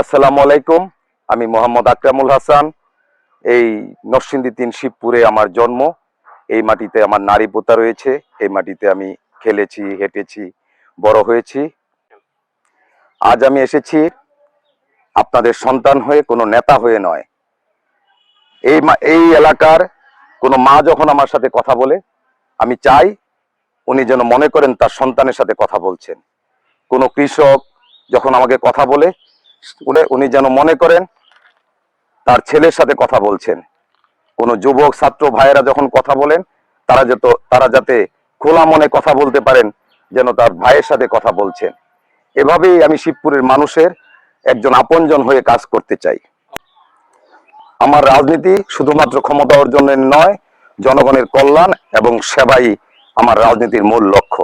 আসসালামু আলাইকুম, আমি মোহাম্মদ আকরামুল হাসান। এই নরসিংদী তিন শিবপুরে আমার জন্ম। এই মাটিতে আমার নারী পোতা রয়েছে। এই মাটিতে আমি খেলেছি, হেঁটেছি, বড় হয়েছি। আজ আমি এসেছি আপনাদের সন্তান হয়ে, কোনো নেতা হয়ে নয়। এই এই এলাকার কোনো মা যখন আমার সাথে কথা বলে, আমি চাই উনি যেন মনে করেন তার সন্তানের সাথে কথা বলছেন। কোনো কৃষক যখন আমাকে কথা বলে উনি- উনি যেন মনে করেন তার ছেলের সাথে কথা বলছেন। কোন যুবক, ছাত্র ভাইয়েরা যখন কথা বলেন, তারা যত তারা যাতে খোলা মনে কথা বলতে পারেন, যেন তার ভাইয়ের সাথে কথা বলছেন। এভাবেই আমি শিবপুরের মানুষের একজন আপনজন হয়ে কাজ করতে চাই। আমার রাজনীতি শুধুমাত্র ক্ষমতা অর্জনের নয়, জনগণের কল্যাণ এবং সেবাই আমার রাজনীতির মূল লক্ষ্য।